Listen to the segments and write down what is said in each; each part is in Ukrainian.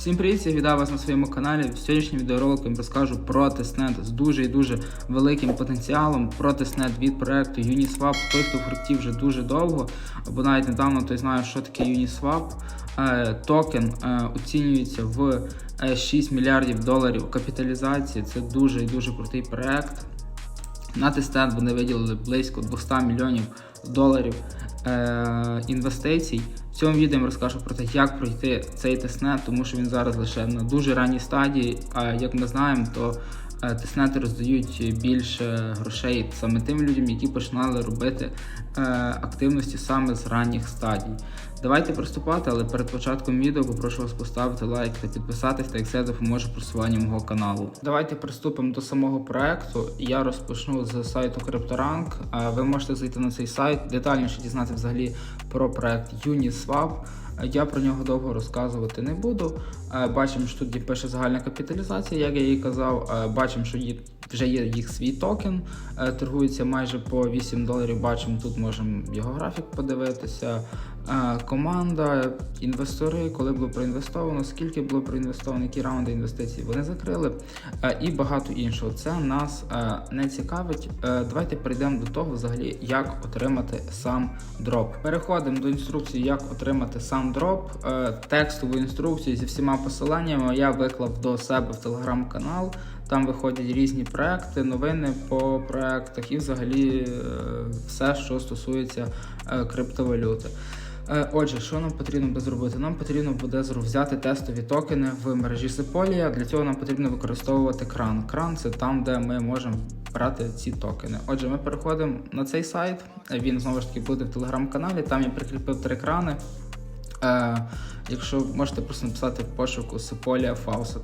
Всім привіт, я вітаю вас на своєму каналі. В сьогоднішньому відеоролику я розкажу про тестнет з дуже і дуже великим потенціалом. Про тестнет від проекту Uniswap. Той, хто в хотів вже дуже довго, або навіть недавно той знає, що таке Uniswap. Е, Токен е, оцінюється в е, 6 мільярдів доларів капіталізації. Це дуже і дуже крутий проект. На тестнет вони виділили близько 200 мільйонів доларів е, інвестицій. Цьому відео я розкажу про те, як пройти цей тестнет, тому що він зараз лише на дуже ранній стадії. А як ми знаємо, то е, тестнети роздають більше грошей саме тим людям, які починали робити е, активності саме з ранніх стадій. Давайте приступати, але перед початком відео попрошу вас поставити лайк та підписатись, так як це допоможе просуванню мого каналу. Давайте приступимо до самого проекту. Я розпочну з сайту CryptoRank. Е, Ви можете зайти на цей сайт, детальніше дізнати взагалі про проект Uniswap. Е, Я про нього довго розказувати не буду. Е, Бачимо, що тут пише загальна капіталізація, як я їй казав. Е, Бачимо, що є, вже є їх свій токен, е, торгується майже по 8 доларів. Бачимо, тут можемо його графік подивитися. Е, Команда, інвестори, коли було проінвестовано, скільки було проінвестовано, які раунди інвестицій вони закрили, е, і багато іншого. Це нас не цікавить. Давайте перейдемо до того, взагалі, як отримати сам дроп. Переходимо до інструкції, як отримати сам дроп. Текстову інструкцію зі всіма посиланнями я виклав до себе в телеграм-канал. Там виходять різні проекти, новини по проектах і взагалі е, все, що стосується е, криптовалюти. Е, Отже, що нам потрібно буде зробити? Нам потрібно буде взяти тестові токени в мережі Sepolia. Для цього нам потрібно використовувати кран. Кран це там, де ми можемо брати ці токени. Отже, ми переходимо на цей сайт. Він знову ж таки буде в телеграм-каналі. Там я прикріпив три крани. Якщо можете просто написати в пошуку Sepolia Faucet.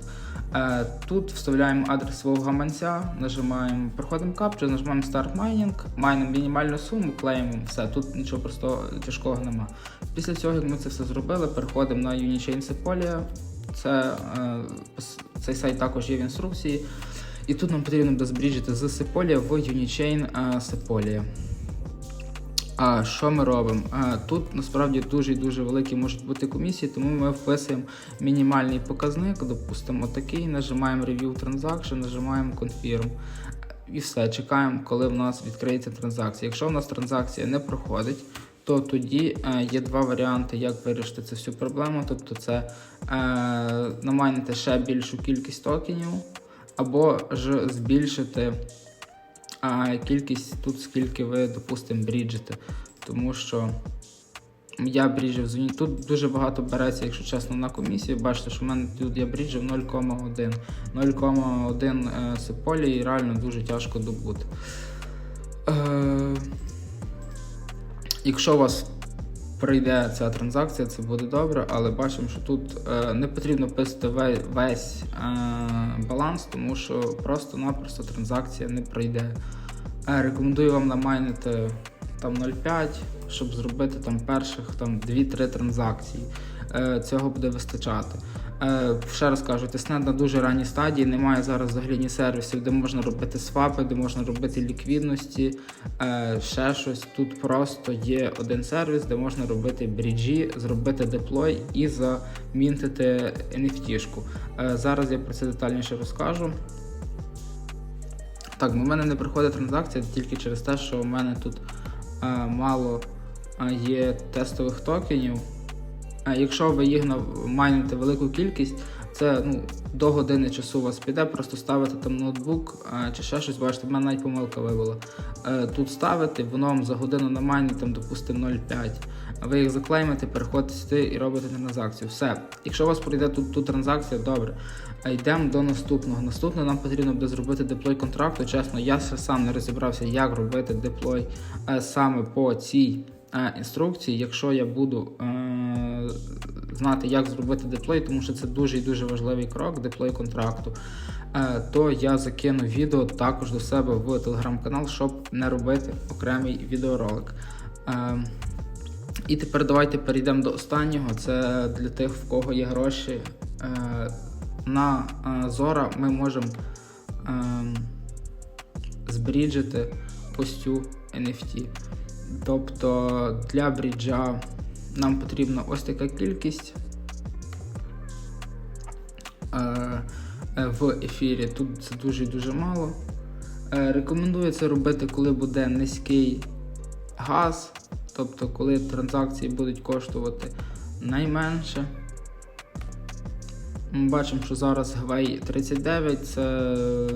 Е, тут вставляємо адрес свого гаманця, нажимаємо, проходимо капчу, нажимаємо Start Mining, майнимо мінімальну суму, клеїмо все. Тут нічого просто тяжкого нема. Після цього, як ми це все зробили, переходимо на Unichain Sepolia. Це, е, цей сайт також є в інструкції. І тут нам потрібно буде збріджити з Sepolia в Unichain е, Sepolia. А що ми робимо? А, тут насправді дуже і дуже великі можуть бути комісії, тому ми вписуємо мінімальний показник, допустимо такий, нажимаємо Review Transaction, нажимаємо Confirm. І все, чекаємо, коли в нас відкриється транзакція. Якщо в нас транзакція не проходить, то тоді е, є два варіанти, як вирішити цю всю проблему. Тобто, це е, намайнити ще більшу кількість токенів, або ж збільшити а кількість тут, скільки ви, допустимо, бріджите. Тому що я бріджив зоні. Тут дуже багато береться, якщо чесно, на комісію. Бачите, що в мене тут я бріджив 0,1. 0,1 е, сиполі і реально дуже тяжко добути. Е, якщо у вас пройде ця транзакція, це буде добре, але бачимо, що тут е, не потрібно писати весь е, баланс, тому що просто-напросто транзакція не пройде. Е, рекомендую вам намайнити там 0,5, щоб зробити там перших там 2-3 транзакції. Цього буде вистачати. Е, ще раз кажу, тестнет на дуже ранній стадії. Немає зараз взагалі ні сервісів, де можна робити свапи, де можна робити ліквідності, е, ще щось. Тут просто є один сервіс, де можна робити бріджі, зробити деплой і замінтити NFT-шку. Е, зараз я про це детальніше розкажу. Так, у мене не приходить транзакція тільки через те, що у мене тут мало є тестових токенів. Е, якщо ви їх майните велику кількість, це ну, до години часу у вас піде, просто ставите там ноутбук чи ще щось, бачите, в мене навіть помилка вивела. Е, тут ставите, воно вам за годину намайнить, там, допустимо, 0,5. Ви їх заклеймите, переходите і робите транзакцію. Все. Якщо у вас пройде тут, тут транзакція, добре. А Йдемо до наступного. Наступне нам потрібно буде зробити деплой контракту. Чесно, я сам не розібрався, як робити деплой е, саме по цій е, інструкції. Якщо я буду знати, як зробити деплой, тому що це дуже і дуже важливий крок деплой контракту, е, то я закину відео також до себе в телеграм-канал, щоб не робити окремий відеоролик. Е, і тепер давайте перейдемо до останнього. Це для тих, в кого є гроші. Е, на Зора ми можемо збріджити ось цю NFT. Тобто для бріджа нам потрібна ось така кількість. е, е, в ефірі. Тут це дуже-дуже мало. Е, Рекомендую це робити, коли буде низький газ, тобто коли транзакції будуть коштувати найменше. Ми бачимо, що зараз гвей 39 це е,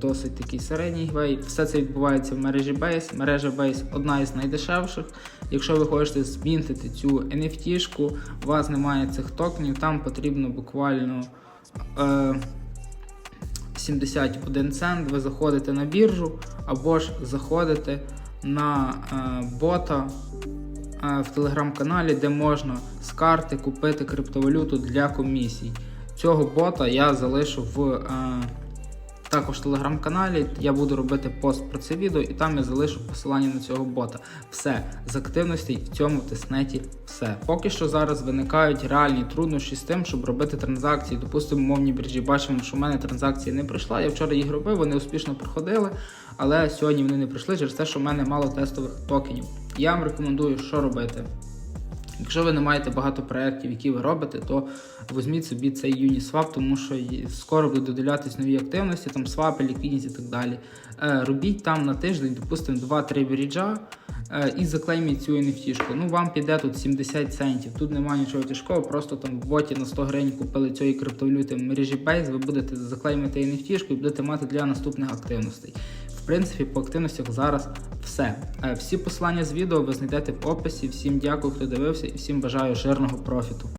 досить такий середній гвей. Все це відбувається в мережі Base. Мережа Base одна із найдешевших. Якщо ви хочете змінтити цю NFT-шку, у вас немає цих токенів, там потрібно буквально е, 71 цент. Ви заходите на біржу або ж заходите на е, бота в телеграм-каналі, де можна з карти купити криптовалюту для комісій. Цього бота я залишу в також телеграм-каналі. Я буду робити пост про це відео, і там я залишу посилання на цього бота. Все з активностей в цьому тиснеті. Все. Поки що зараз виникають реальні труднощі з тим, щоб робити транзакції. Допустимо, мовні біржі бачимо, що в мене транзакції не прийшла. Я вчора їх робив, вони успішно проходили, але сьогодні вони не прийшли через те, що в мене мало тестових токенів. Я вам рекомендую, що робити. Якщо ви не маєте багато проєктів, які ви робите, то візьміть собі цей Uniswap, тому що скоро будуть доділятись нові активності, там свапи, ліквідність і так далі. Е, робіть там на тиждень, допустимо, 2-3 біріджа е, і заклейміть цю NFT. Ну, вам піде тут 70 центів. Тут немає нічого тяжкого, просто там в боті на 100 гривень купили цієї криптовалюти в мережі Base, ви будете заклеймити NFT і будете мати для наступних активностей. Принципі, по активностях зараз все. Е, Всі посилання з відео ви знайдете в описі. Всім дякую, хто дивився, і всім бажаю жирного профіту.